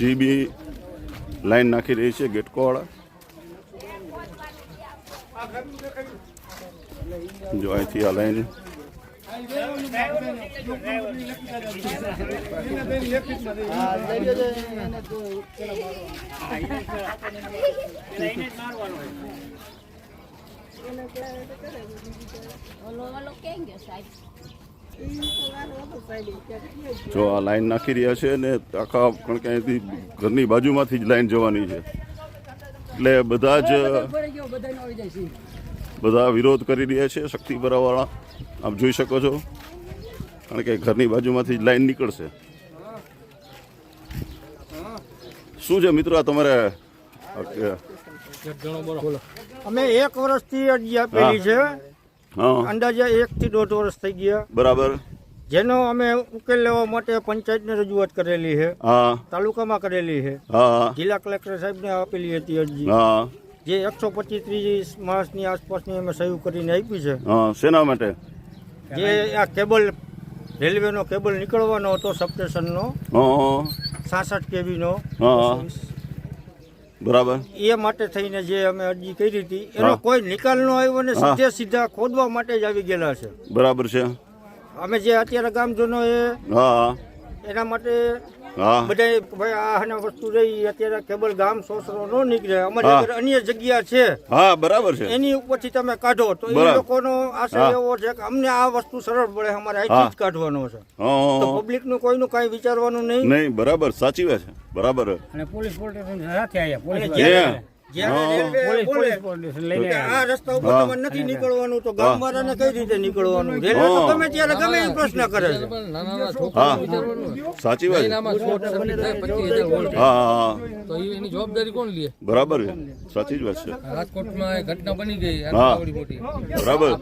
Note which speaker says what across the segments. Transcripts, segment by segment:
Speaker 1: GB line નાખી રહી છે ગેટકોવાળા જો અહીંથી આ લાઈન.
Speaker 2: ઓલો ઓલો કેમ ગયો સાહેબ
Speaker 1: જો આ લાઈન નાખી રહ્યા છે ને આખા કારણ કે અહીંથી ઘરની બાજુમાંથી જ લાઈન જવાની છે. એટલે બધા જ બધા વિરોધ કરી રહ્યા છે શક્તિપરાવાળા. આપ જોઈ શકો છો. કારણ કે ઘરની બાજુમાંથી જ લાઈન નીકળશે. શું છે મિત્રો આ તમારે?
Speaker 3: અમે એક વર્ષથી અરજી આપેલી છે. અંદાજે એક થી દોઢ વર્ષ થઈ ગયા.
Speaker 1: બરાબર.
Speaker 3: જેનો અમે ઉકેલ લેવા માટે પંચાયતને રજૂઆત કરેલી છે.
Speaker 1: હા.
Speaker 3: તાલુકામાં કરેલી છે. જિલ્લા કલેક્ટર સાહેબને આપેલી હતી અરજી. જે એકસો પચીસ ત્રીસ માસની આસપાસની અમે સહયોગ કરીને આપી છે.
Speaker 1: શેના માટે?
Speaker 3: જે આ કેબલ રેલવેનો કેબલ નીકળવાનો હતો સબસ્ટેશનનો સાસઠ કેવીનો
Speaker 1: હા. બરાબર.
Speaker 3: એ માટે થઈને જે અમે અરજી કરી હતી એનો કોઈ નિકાલ ન આવ્યો ને. સીધે સીધા ખોદવા માટે જ આવી ગયેલા છે.
Speaker 1: બરાબર છે.
Speaker 3: અમે જે અત્યારે ગામજનો એ
Speaker 1: હા.
Speaker 3: એના માટે બધા ભાઈ આને વસ્તુ રહી અત્યારે કેબલ ગામ સોસરો નો નીકળે. અમારી. અન્ય જગ્યા છે.
Speaker 1: હા બરાબર છે.
Speaker 3: એની ઉપરથી તમે કાઢો તો એ લોકોનો આશય એવો છે કે અમને આ વસ્તુ સરળ પડે અમારે. અહીંથી જ કાઢવાનો છે. તો પબ્લિકનું કોઈનું કાંઈ વિચારવાનું નહીં?
Speaker 1: નહીં બરાબર સાચી વાત છે. બરાબર.
Speaker 4: અને પોલીસ પોલીસ સાથે આવ્યા પોલીસ
Speaker 3: આ રસ્તા ઉપર તમારે નથી નીકળવાનું તો ગામવાળાને કઈ રીતે નીકળવાનું? રેલવે તો ગમે ત્યારે ગમે એ પ્રશ્ન કરે છે.
Speaker 1: સાચી વાત. છે.
Speaker 5: એનામાં શોર્ટ સર્કિટ થાય પચીસ હજાર વોલ્ટ
Speaker 1: હા હા હા.
Speaker 5: તો એની જવાબદારી કોણ લે?
Speaker 1: બરાબર સાચી જ વાત છે.
Speaker 5: રાજકોટમાં એ ઘટના બની ગઈ આવડી મોટી.
Speaker 1: બરાબર.
Speaker 5: આ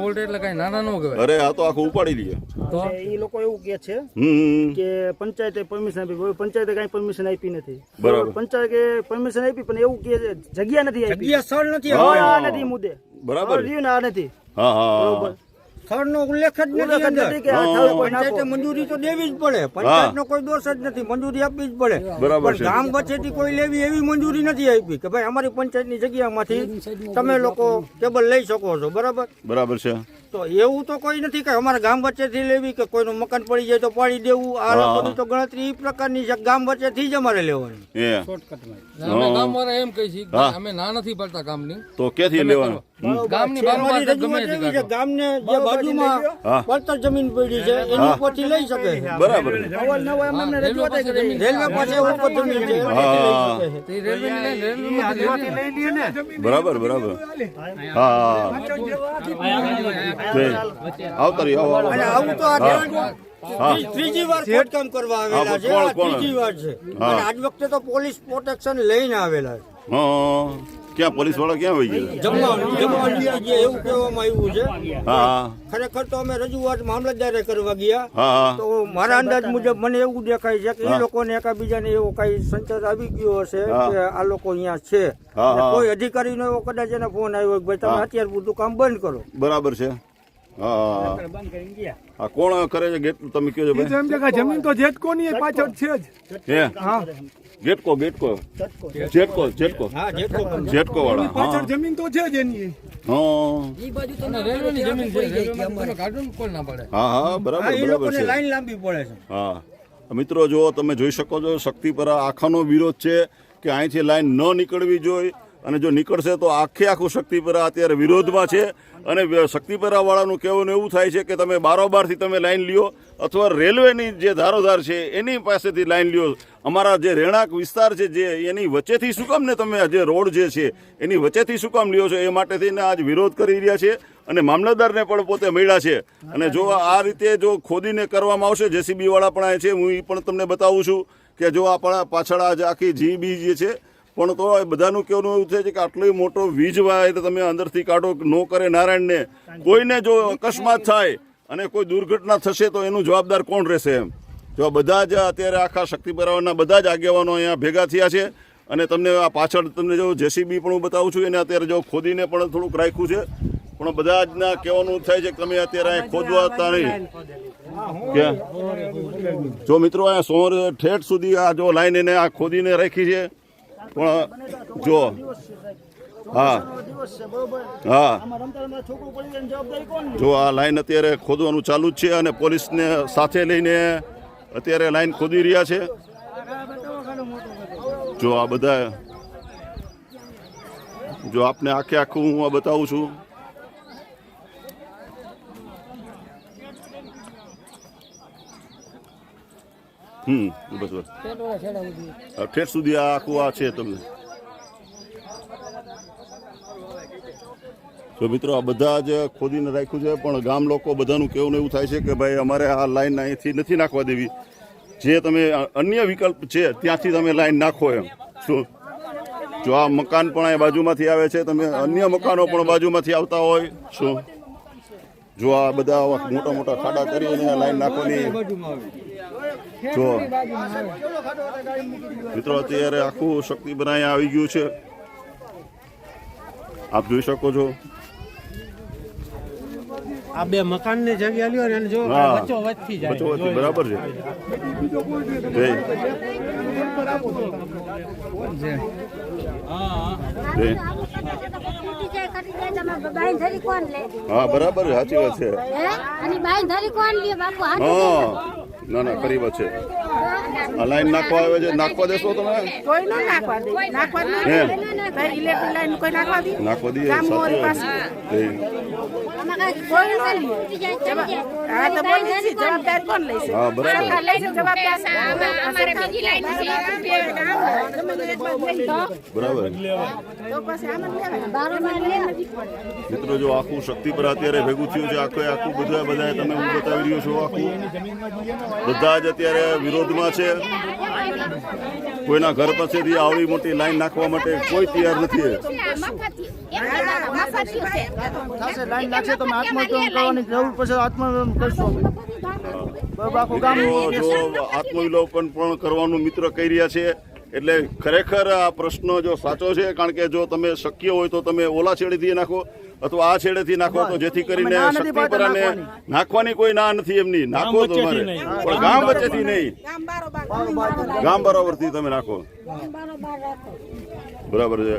Speaker 5: વોલ્ટ એટલે કઈ નાના ન કહેવાય.
Speaker 1: અરે આ તો આખું ઉપાડી લઈએ
Speaker 5: તો?
Speaker 6: એ લોકો એવું કે છે
Speaker 1: હમ
Speaker 6: કે પંચાયતે પરમિશન આપી પંચાયતે કઈ પરમિશન આપી નથી.
Speaker 1: બરાબર.
Speaker 6: પંચાયતે પરમિશન આપી પણ એવું કે છે, જગ્યા નથી આપી.
Speaker 3: જગ્યા સ્થળ નથી
Speaker 6: આ નથી મુદ્દે
Speaker 1: બરાબર.
Speaker 6: રહ્યું આ નથી.
Speaker 1: હા હા.
Speaker 3: સ્થળનો ઉલ્લેખ જ નથી
Speaker 6: ઉલ્લેખ જ
Speaker 3: અંદર.
Speaker 6: નથી કે આ
Speaker 1: હા.
Speaker 6: સ્થળે કોઈ
Speaker 3: પંચાયતે મંજૂરી તો દેવી જ પડે. પંચાયતનો કોઈ દોષ જ નથી. મંજૂરી આપવી જ પડે.
Speaker 1: બરાબર.
Speaker 3: ગામ વચ્ચેથી કોઈ લેવી એવી મંજૂરી નથી આપી કે ભાઈ અમારી પંચાયતની જગ્યામાંથી તમે લોકો કેબલ લઈ શકો છો. બરાબર?
Speaker 1: બરાબર છે.
Speaker 3: તો એવું તો કોઈ નથી કે અમારા ગામ વચ્ચેથી લેવી કે કોઈનું મકાન પડી જાય તો પાડી દેવું. આ બધું તો ગણતરી એ પ્રકારની છે ગામ વચ્ચેથી જ અમારે લેવાની.
Speaker 1: શોર્ટકટમાં.
Speaker 5: અમે ગામ વાળા એમ કહી છીએ અમે ના નથી પડતા ગામની.
Speaker 1: તો ક્યાંથી લેવાનું.
Speaker 5: ગામની બારોબાર ગમે તે
Speaker 3: છે ગામને જે બાજુમાં. પડતર જમીન પડી છે એની ઉપરથી લઈ શકે
Speaker 1: બરાબર.
Speaker 5: રેલવે પાસે
Speaker 3: રેલવે પાસે ઉપર જમીન છે. રેલવે.
Speaker 5: તો લાઈન રેલવેમાંથી
Speaker 1: બરાબર બરાબર. હા આવતા રહ્યો આવો, આવો.
Speaker 3: અને આવું તો આ. રેલવે ત્રીજી વાર ખોદકામ કરવા આવેલા છે? ત્રીજી વાર છે. અને આજ વખતે તો પોલીસ પ્રોટેક્શન લઈને આવેલા છે.
Speaker 1: હા. ક્યાં પોલીસવાળા ક્યાં હોય ગયા?
Speaker 3: એવું કહેવામાં આવ્યું છે.
Speaker 1: હા
Speaker 3: ખરેખર તો અમે રજૂઆત મામલતદારે કરવા ગયા. તો મારા અંદાજ મુજબ મને એવું દેખાય છે કે. એ લોકોને એકાબીજાને એવો કઈ સંચાર આવી ગયો હશે કે આ લોકો અહીંયા છે. કોઈ
Speaker 1: અધિકારી.
Speaker 3: કોઈ અધિકારીનો એવો કદાચ એને ફોન આવ્યો કે ભાઈ તમે અત્યારે બધું કામ બંધ કરો.
Speaker 1: બરાબર છે. હા કોણ કરે છે? ગેટ તમે કયો છો
Speaker 4: જમીન તો જેટકોની પાછળ છે જ.
Speaker 1: હે. ગેટકો બેટકો જેટકો જેટકો
Speaker 3: હા
Speaker 1: જેટકો વાળા પાછળ
Speaker 4: જમીન તો છે જ એની.
Speaker 1: હા. હા બરાબર બરાબર છે.
Speaker 3: લાઈન લાંબી પડે છે.
Speaker 1: હા. મિત્રો જો તમે જોઈ શકો છો શક્તિપરા આખાનો વિરોધ છે કે અહીંથી લાઈન ન નીકળવી જોઈએ. અને જો નીકળશે તો આખે આખું શક્તિપરા અત્યારે વિરોધમાં છે. અને શક્તિપરાવાળાનું કહેવાનું એવું થાય છે કે તમે બારોબારથી તમે લાઈન લ્યો અથવા રેલવેની જે ધારોધાર છે એની પાસેથી લાઈન લ્યો. અમારા જે રહેણાંક વિસ્તાર છે જે એની વચ્ચેથી શું કામ ને તમે જે રોડ જે છે એની વચ્ચેથી શું કામ લ્યો છો એ માટે થઈને આજ વિરોધ કરી રહ્યા છે અને મામલતદારને પણ પોતે મળ્યા છે. અને જો આ રીતે જો ખોદીને કરવામાં આવશે, જેસીબીવાળા પણ આ છે, હું એ પણ તમને બતાવું છું કે જો આપણા પાછળ આજ આખી જીબી જે છે પણ તો બધાનું કહેવાનું એવું છે કે આટલો મોટો વીજ વાય તો તમે અંદરથી કાઢો ન કરે નારાયણને, કોઈને જો અકસ્માત થાય અને કોઈ દુર્ઘટના થશે તો એનું જવાબદાર કોણ રહેશે એમ? જો બધા જ અત્યારે આખા શક્તિ બરાબરના બધા જ આગેવાનો અહીંયા ભેગા થયા છે અને તમને આ પાછળ તમને જો જેસીબી પણ હું બતાવું છું, એને અત્યારે જો ખોદીને પણ થોડુંક રાખ્યું છે. પણ બધા જ ના કહેવાનું થાય છે કે તમે અત્યારે અહીં ખોદવા હતા નહીં. કે? જો મિત્રો, અહીંયા સોર ઠેઠ સુધી આ જો લાઈન એને આ ખોદીને રાખી છે. પણ જો, હા. હા. જો આ લાઈન અત્યારે ખોદવાનું ચાલુ જ છે અને પોલીસને સાથે લઈને અત્યારે લાઈન ખોદી રહ્યા છે. જો આ બધા, જો આપને આખે આખું હું આ બતાવું છું. હમ, બસ બસ. આ ઠેઠ સુધી આ આખું આ છે તમને. તો મિત્રો, આ બધા જ ખોદીને રાખ્યું છે, પણ ગામ લોકો બધાનું ને એવું થાય છે કે ભાઈ, અમારે આ લાઈન અહીંથી નથી નાખવા દેવી. જે તમે અન્ય વિકલ્પ છે, ત્યાંથી તમે લાઈન નાખો એમ. શું જો આ મકાન પણ અહીં બાજુમાંથી આવે છે, તમે અન્ય મકાનો પણ બાજુમાંથી આવતા હોય, શું? જો આ બધા મોટા મોટા ખાડા કરીને લાઈન નાખવાની જો મિત્રો અત્યારે આખું શક્તિ બનાવી આવી ગયું છે. આપ જોઈ શકો છો.
Speaker 7: આ બે મકાનની જગ્યા લ્યો ને જો
Speaker 1: હા.
Speaker 7: વચ્ચી જાય.
Speaker 1: વચ્ચો વચ્ચી બરાબર છે. જય. જય.
Speaker 2: બાંધરી કોણ લે
Speaker 1: હા બરાબર સાચી વાત છે. ના ના કરી છે. આ લાઈન નાખવા આવે છે. નાખવા દેશો તમે?
Speaker 8: કોઈ નો નાખવા દે. નાખવા દે.
Speaker 1: હે
Speaker 8: ઇલેક્ટ્રિક લાઈન કોઈ નાખવા દે?
Speaker 1: નાખવા
Speaker 8: ગામ
Speaker 1: મિત્રો, જો આખું શક્તિ પર અત્યારે ભેગું થયું છે, આખું આખું બધા બધા તમે હું બતાવી રહ્યો છું, આખું. બધા જ અત્યારે વિરોધમાં છે. કોઈના ઘર પાસેથી આવડી મોટી લાઈન નાખવા માટે કોઈ તૈયાર નથી
Speaker 6: લાઈન તમે કરવાની જરૂર પડશે કરશો
Speaker 1: આત્મવિલોકન પણ કરવાનું મિત્ર કહી રહ્યા છે એટલે ખરેખર આ પ્રશ્ન જો સાચો છે કારણ કે જો તમે શક્ય હોય તો તમે ઓલા છેડેથી નાખો. અથવા આ છેડેથી નાખો તો જેથી કરીને
Speaker 6: શક્તિ
Speaker 1: પર નાખવાની. કોઈ ના નથી એમની. નાખો તમારે પણ ગામ વચ્ચેથી નહીં.
Speaker 8: ગામ બારોબાર.
Speaker 1: ગામ બરાબરથી તમે નાખો
Speaker 2: બરાબર
Speaker 1: છે.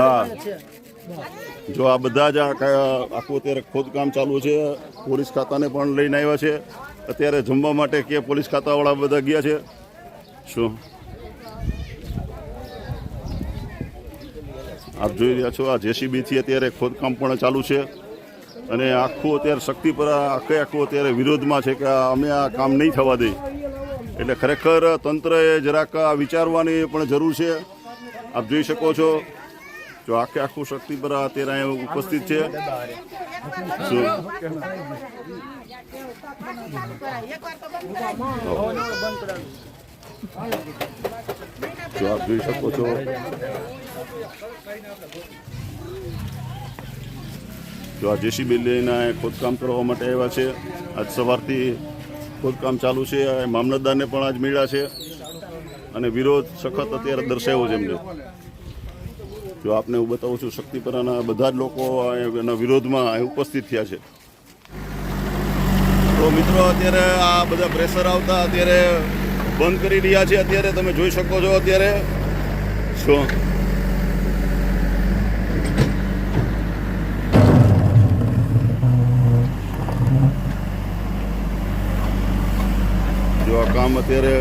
Speaker 1: હા. જો આ બધા જ આખું અત્યારે ખોદકામ ચાલુ છે. પોલીસ ખાતાને પણ લઈને આવ્યા છે. અત્યારે જમવા માટે કે પોલીસ ખાતાવાળા બધા ગયા છે. શું? આપ જોઈ રહ્યા છો, આ જેસીબીથી અત્યારે ખોદકામ પણ ચાલુ છે. અને આખું અત્યારે શક્તિ પર આખે આખું અત્યારે વિરોધમાં છે કે અમે આ કામ નહીં થવા દઈ એટલે ખરેખર તંત્રએ જરાક વિચારવાની પણ જરૂર છે. આપ જોઈ શકો છો જો આખે આખું શક્તિ પર અત્યારે અહીંયા ઉપસ્થિત છે? જો. આપ જોઈ શકો છો. જો આ જેસીબી લઈને ખોદકામ કરવા માટે આવ્યા છે. આજ સવારથી ખોદકામ ચાલુ છે. મામલતદારને પણ આજ મળ્યા છે. અને વિરોધ સખત અત્યારે દર્શાવ્યો છે એમને. જો આપને હું બતાવું છું, શક્તિપરાના બધા જ લોકો એના વિરોધમાં ઉપસ્થિત થયા છે. તો મિત્રો, અત્યારે આ બધા પ્રેશર આવતા અત્યારે બંધ કરી રહ્યા છે. અત્યારે તમે જોઈ શકો છો અત્યારે. શું જો આ કામ અત્યારે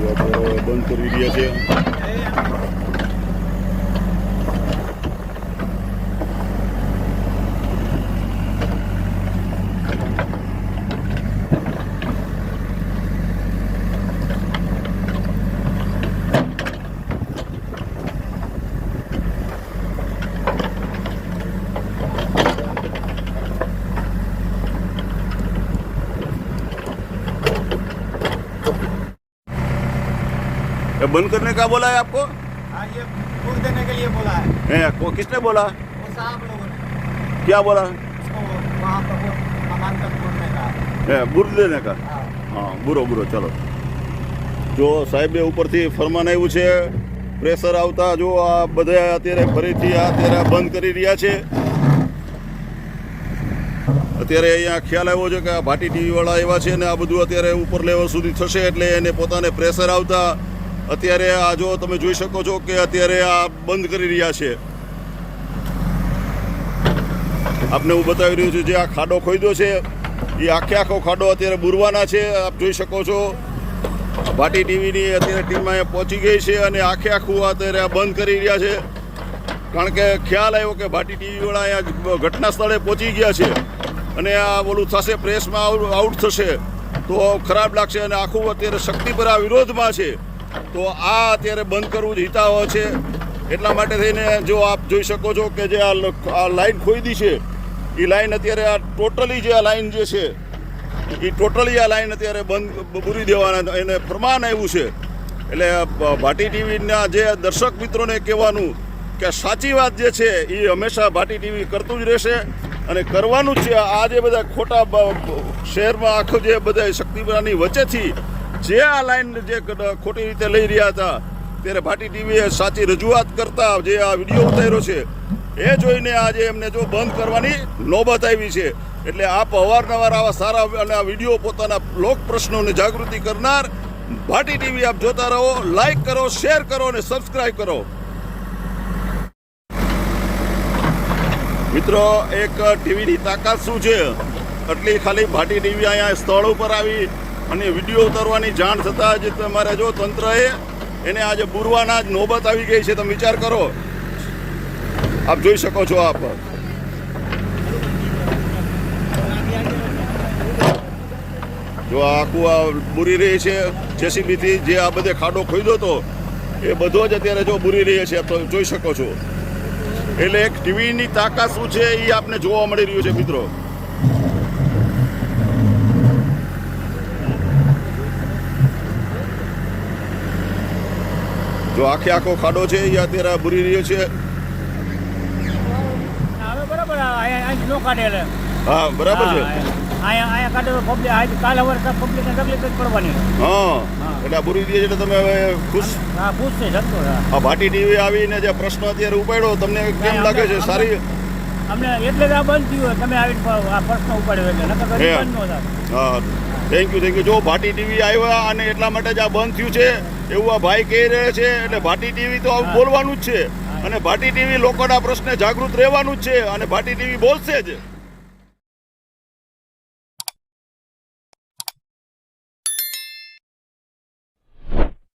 Speaker 1: જો અત્યારે બંધ કરી રહ્યા છે. बंद करने का बोला है आपको
Speaker 3: हाँ ये फूक देने के लिए बोला है
Speaker 1: है को किसने बोला
Speaker 3: वो साहब लोगों ने
Speaker 1: क्या बोला
Speaker 3: उसको वहाँ पर वो मकान तक छोड़ने का
Speaker 1: है बुर देने का
Speaker 3: हाँ
Speaker 1: હા બુરો બુરો ચલો જો સાહેબે ઉપરથી ફરમાન આવ્યું છે પ્રેશર આવતા જો આ બધા અત્યારે ફરીથી આ અત્યારે આ બંધ કરી રહ્યા છે અત્યારે અહીંયા ખ્યાલ આવ્યો છે કે આ ભાટી ટીવી વાળા એવા છે ને આ બધું અત્યારે ઉપર લેવલ સુધી થશે એટલે એને પોતાને પ્રેશર આવતા અત્યારે આ જો તમે જોઈ શકો છો કે અત્યારે આ બંધ કરી રહ્યા છે. આપને હું બતાવી રહ્યું છું જે આ ખાડો ખોદ્યો છે એ આખે આખો ખાડો અત્યારે બુરવાના છે. આપ જોઈ શકો છો ભાટી ટીવીની અત્યારે ટીમ અહીંયા પહોંચી ગઈ છે અને આખે આખું અત્યારે આ બંધ કરી રહ્યા છે. કારણ કે ખ્યાલ આવ્યો કે ભાટી ટીવી વાળા અહીંયા ઘટના સ્થળે પહોંચી ગયા છે અને આ ઓલું થશે, પ્રેસમાં આઉટ થશે. તો ખરાબ લાગશે અને આખું અત્યારે શક્તિ પર આ વિરોધમાં છે. તો આ અત્યારે બંધ કરવું જ હિતાવહ છે. એટલા માટે થઈને જો આપ જોઈ શકો છો કે જે આ લાઈન ખોઈદી છે, એ લાઈન અત્યારે આ ટોટલી જે આ લાઈન જે છે, એ ટોટલી આ લાઈન અત્યારે બંધ પૂરી દેવાના એને પ્રમાણ આવ્યું છે. એટલે ભાટી ટીવીના જે દર્શક મિત્રોને કહેવાનું કે સાચી વાત જે છે, એ હંમેશા ભાટી ટીવી કરતું જ રહેશે અને કરવાનું જ છે. આ જે બધા ખોટા શહેરમાં આખો જે બધા શક્તિપુરાની વચ્ચેથી જે આ લાઈન જે ખોટી રીતે લઈ રહ્યા હતા, ત્યારે ભાટી ટીવીએ સાચી રજૂઆત કરતા જે આ વીડિયો ઉતાર્યો છે, એ જોઈને આજે એમને જો બંધ કરવાની નોબત આવી છે. એટલે આપ અવારનવાર આવા સારા અને આ વીડિયો પોતાના લોક પ્રશ્નોને જાગૃતિ કરનાર ભાટી ટીવી આપ જોતા રહો, લાઈક કરો, શેર કરો અને સબસ્ક્રાઈબ કરો. મિત્રો, એક ટીવીની તાકાત શું છે? એટલી ખાલી ભાટી ટીવી અહીંયા સ્થળ ઉપર આવી અને વીડિયો ઉતારવાની જાણ થતાં જ તમારે જો તંત્રએ એને આજે બુરવાના જ નોબત આવી ગઈ છે, તમે વિચાર કરો. આપ જોઈ શકો છો આપ જો આખું આ બુરી રહી છે, જેસીબીથી જે આ બધે ખાડો ખોદ્યો હતો, એ બધો જ અત્યારે જો બુરી રહી છે તો જોઈ શકો છો. એટલે એક ટીવીની તાકાત શું છે, એ આપને જોવા મળી રહ્યું છે, મિત્રો. જો આખે આખો ખાડો છે એ અત્યારે બુરી રહ્યો છે. હા બરાબર છે. ભાટી ટીવી આવીને જે પ્રશ્ન અત્યારે ઉપાડ્યો તમને કેમ લાગે છે? સારી?
Speaker 4: અમને એટલે આ બંધ થયું તમે આવીને આ પ્રશ્ન ઉપાડ્યો એટલે
Speaker 1: હા. થેન્ક યુ થેન્ક યુ જો ભાટી ટીવી આવ્યા અને એટલા માટે જ આ બંધ થયું છે એવું આ ભાઈ કહી રહ્યા છે એટલે ભાટી ટીવી તો આવું બોલવાનું જ છે. અને ભાટી ટીવી લોકોના પ્રશ્ને જાગૃત રહેવાનું જ છે અને ભાટી ટીવી બોલશે જ.